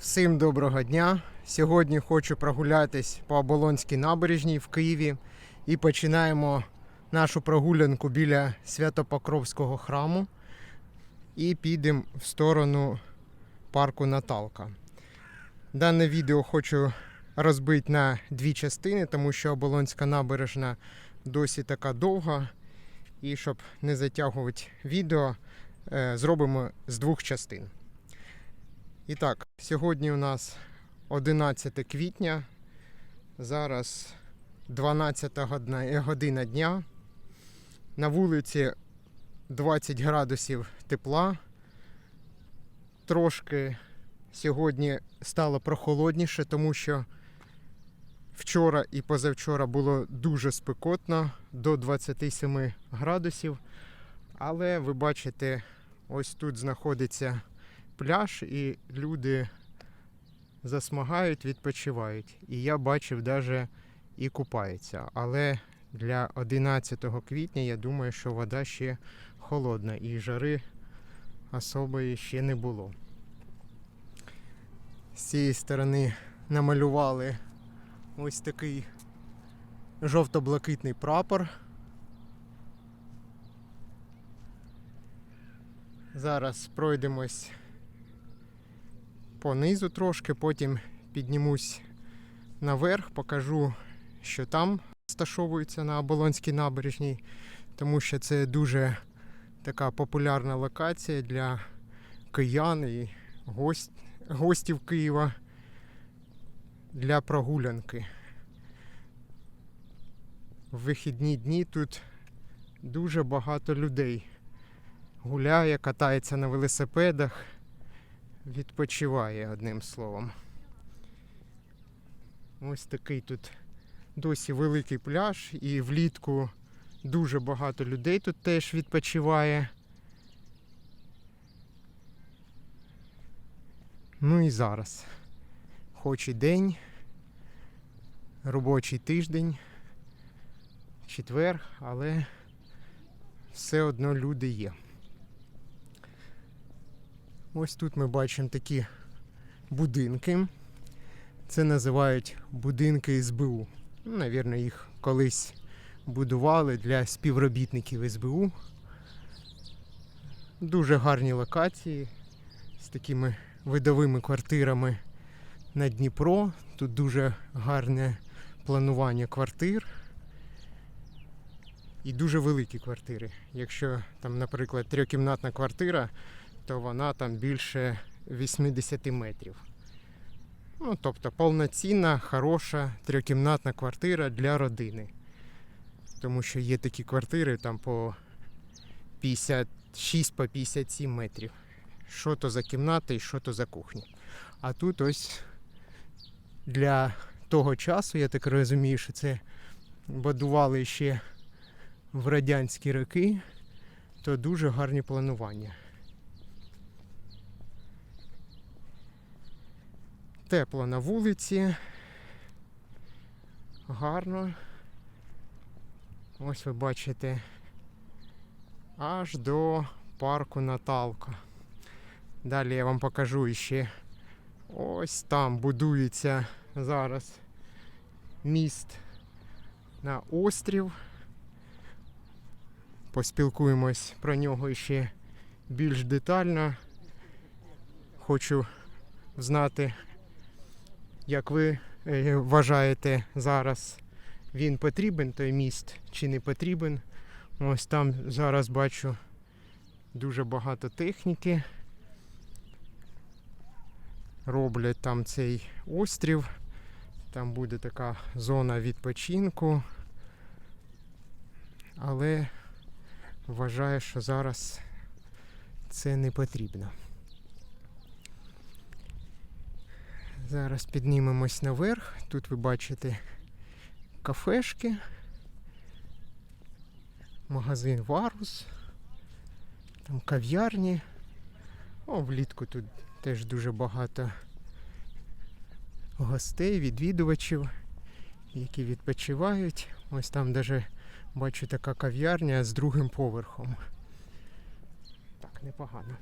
Всім доброго дня. Сьогодні хочу прогулятись по Оболонській набережній в Києві і починаємо нашу прогулянку біля Свято-Покровського храму і підемо в сторону парку Наталка. Дане відео хочу розбити на дві частини, тому що Оболонська набережна досі така довга. І щоб не затягувати відео, е, зробимо з двох частин. І так, сьогодні у нас 11 квітня. Зараз 12 година дня. На вулиці 20 градусів тепла. Трошки сьогодні стало прохолодніше, тому що вчора і позавчора було дуже спекотно до 27 градусів. Але ви бачите, ось тут знаходиться пляж, і люди засмагають, відпочивають. І я бачив навіть і купаються. Але для 11 квітня я думаю, що вода ще холодна і жари особої ще не було. З цієї сторони намалювали ось такий жовто-блакитний прапор. Зараз пройдемось понизу трошки, потім піднімусь наверх, покажу, що там розташовується на Оболонській набережній, тому що це дуже така популярна локація для киян і гость, гостів Києва для прогулянки. В вихідні дні тут дуже багато людей гуляє, катається на велосипедах, відпочиває одним словом. Ось такий тут досі великий пляж, і влітку дуже багато людей тут теж відпочиває. Ну і зараз. Хоч і день, робочий тиждень, четвер, але все одно люди є. Ось тут ми бачимо такі будинки. Це називають будинки СБУ. Ну, Навірно, їх колись будували для співробітників СБУ. Дуже гарні локації з такими видовими квартирами на Дніпро. Тут дуже гарне планування квартир. І дуже великі квартири. Якщо там, наприклад, трьохкімнатна квартира, то вона там більше 80 метрів. Ну, тобто повноцінна, хороша трьохкімнатна квартира для родини. Тому що є такі квартири там по 56 по 57 метрів. Що то за кімната і що то за кухня. А тут ось для того часу, я так розумію, що це будували ще в радянські роки, то дуже гарні планування. Тепло на вулиці. Гарно. Ось ви бачите аж до парку Наталка. Далі я вам покажу ще ось там будується зараз міст на острів. Поспілкуємось про нього ще більш детально. Хочу знати, як ви е, вважаєте зараз, він потрібен той міст чи не потрібен. Ось там зараз бачу дуже багато техніки. Роблять там цей острів. Там буде така зона відпочинку. Але вважаю, що зараз це не потрібно. Зараз піднімемось наверх. Тут ви бачите кафешки, магазин Варус, там кав'ярні. О, влітку тут теж дуже багато гостей, відвідувачів, які відпочивають. Ось там навіть бачу така кав'ярня з другим поверхом. Так, непогано.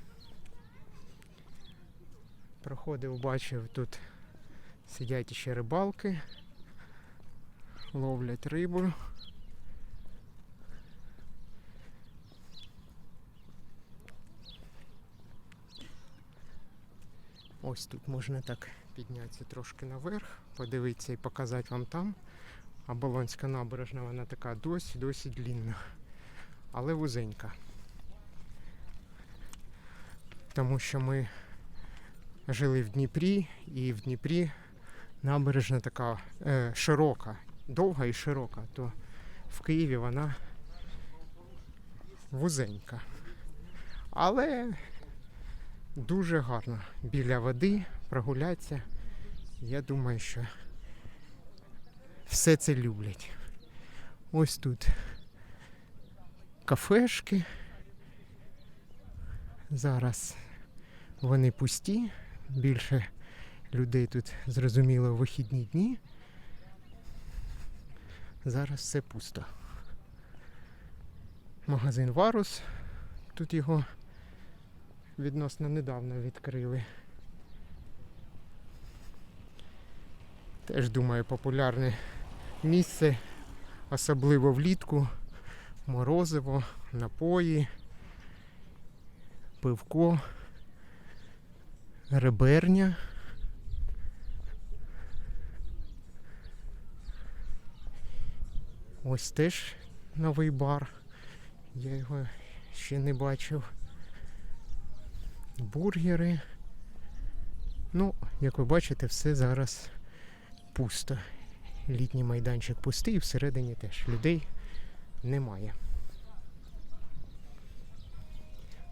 Проходив, бачив, тут сидять ще рибалки, ловлять рибу. Ось тут можна так піднятися трошки наверх, подивитися і показати вам там. А Болонська набережна, вона така досі, досі длінна, але вузенька. Тому що ми жили в Дніпрі, і в Дніпрі набережна така е, широка, довга і широка, то в Києві вона вузенька. Але дуже гарно біля води прогулятися. Я думаю, що все це люблять. Ось тут кафешки. Зараз вони пусті. Більше людей тут зрозуміло вихідні дні. Зараз все пусто. Магазин Варус. Тут його відносно недавно відкрили. Теж думаю, популярне місце, особливо влітку. Морозиво, напої, пивко, реберня. Ось теж новий бар. Я його ще не бачив. Бургери. Ну, як ви бачите, все зараз пусто. Літній майданчик пустий, всередині теж людей немає.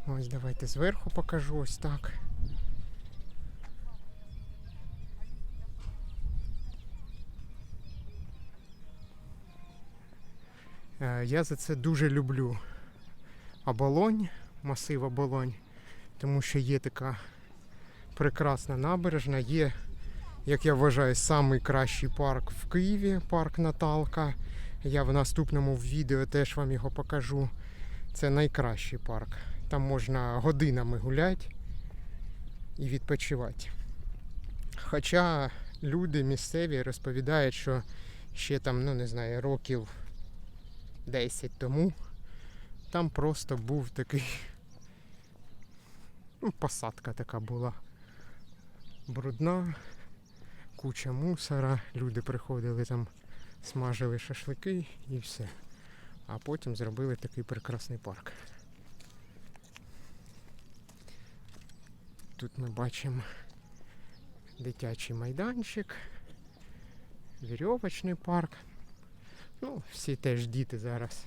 Ось давайте зверху покажу ось так. Я за це дуже люблю оболонь, масив оболонь, тому що є така прекрасна набережна, є, як я вважаю, найкращий парк в Києві, парк Наталка. Я в наступному відео теж вам його покажу. Це найкращий парк. Там можна годинами гуляти і відпочивати. Хоча люди місцеві розповідають, що ще там, ну не знаю, років 10 тому там просто був такий. Ну, посадка така була брудна, куча мусора, люди приходили там, смажили шашлики і все. А потім зробили такий прекрасний парк. Тут ми бачимо дитячий майданчик, вірьовочний парк. Ну, всі теж діти зараз.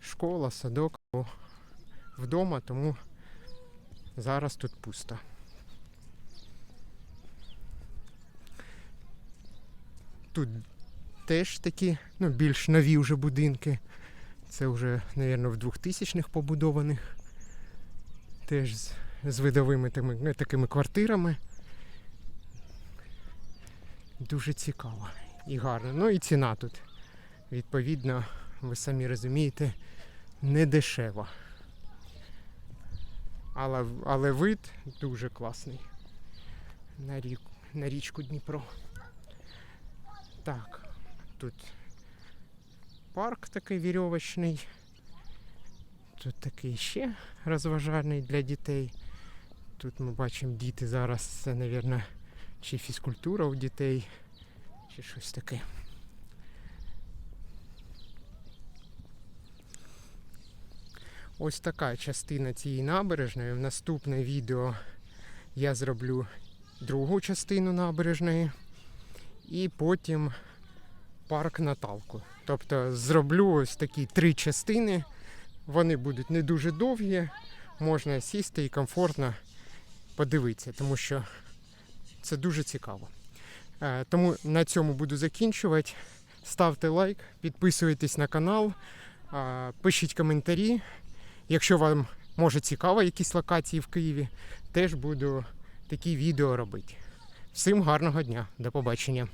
Школа, садок вдома, тому зараз тут пусто. Тут теж такі, ну, більш нові вже будинки. Це вже, мабуть, в 2000-х побудованих. Теж з, з видовими тими, ну, такими квартирами. Дуже цікаво і гарно. Ну і ціна тут, відповідно, ви самі розумієте, не дешева. Але, але вид дуже класний на, рік, на річку Дніпро. Так, тут парк такий вірьовочний. Тут такий ще розважальний для дітей. Тут ми бачимо діти зараз, це, мабуть, чи фізкультура у дітей, чи щось таке. Ось така частина цієї набережної. В наступне відео я зроблю другу частину набережної і потім парк Наталку. Тобто зроблю ось такі три частини. Вони будуть не дуже довгі, можна сісти і комфортно подивитися, тому що це дуже цікаво. Е, Тому на цьому буду закінчувати. Ставте лайк, підписуйтесь на канал, пишіть коментарі. Якщо вам може цікаво якісь локації в Києві, теж буду такі відео робити. Всім гарного дня, до побачення.